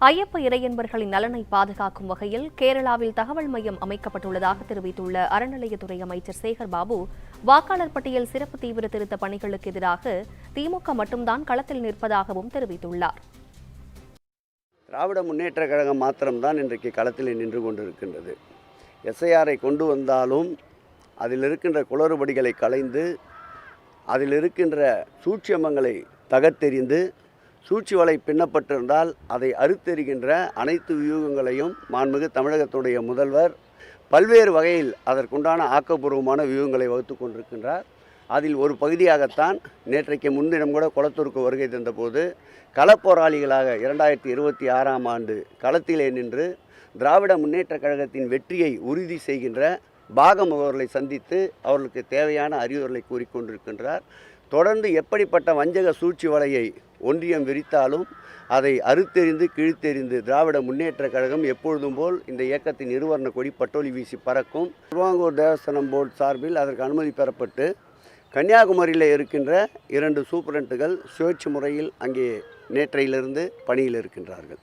ஐயப்ப இறையன்பர்களின் நலனை பாதுகாக்கும் வகையில் கேரளாவில் தகவல் மையம் அமைக்கப்பட்டுள்ளதாக தெரிவித்துள்ள அறநிலையத்துறை அமைச்சர் சேகர் பாபு வாக்காளர் பட்டியல் சிறப்பு தீவிர திருத்த பணிகளுக்கு எதிராக திமுக மட்டும்தான் களத்தில் நிற்பதாகவும் தெரிவித்துள்ளார். திராவிட முன்னேற்ற கழகம் மாத்திரம்தான் இன்றைக்கு களத்தில் நின்று கொண்டிருக்கின்றது. எஸ்ஐஆரை கொண்டு வந்தாலும் அதில் இருக்கின்ற குளறுபடிகளை களைந்து அதில் இருக்கின்ற சூட்சியமங்களை தகர்த்தெறிந்து சூழ்ச்சி வலை பின்னப்பட்டிருந்தால் அதை அறுத்தெறிகின்ற அனைத்து வியூகங்களையும் மாண்புமிகு தமிழகத்துடைய முதல்வர் பல்வேறு வகையில் அதற்குண்டான ஆக்கப்பூர்வமான வியூகங்களை வகுத்து கொண்டிருக்கின்றார். அதில் ஒரு பகுதியாகத்தான் நேற்றைக்கு முன்தினம் கூட குளத்தூருக்கு வருகை தந்தபோது களப்போராளிகளாக இரண்டாயிரத்தி இருபத்தி ஆறாம் ஆண்டு களத்திலே நின்று திராவிட முன்னேற்றக் கழகத்தின் வெற்றியை உறுதி செய்கின்ற பாகமுகவர்களை சந்தித்து அவர்களுக்கு தேவையான அறிவுரைகளை கூறிக்கொண்டிருக்கின்றார் தொடர்ந்து எப்படிப்பட்ட வஞ்சக சூழ்ச்சி வலையை ஒன்றியம் விரித்தாலும் அதை அறுத்தெறிந்து கிழித்தெறிந்து திராவிட முன்னேற்றக் கழகம் எப்பொழுதும் போல் இந்த இயக்கத்தின் இருவர்ண கொடி பட்டோலி வீசி பறக்கும். திருவாங்கூர் தேவஸ்தானம் போர்டு சார்பில் அதற்கு அனுமதி பெறப்பட்டு கன்னியாகுமரியில் இருக்கின்ற இரண்டு சூப்பரண்ட்டுகள் சுயேட்சை முறையில் அங்கே நேற்றையிலிருந்து பணியில் இருக்கின்றார்கள்.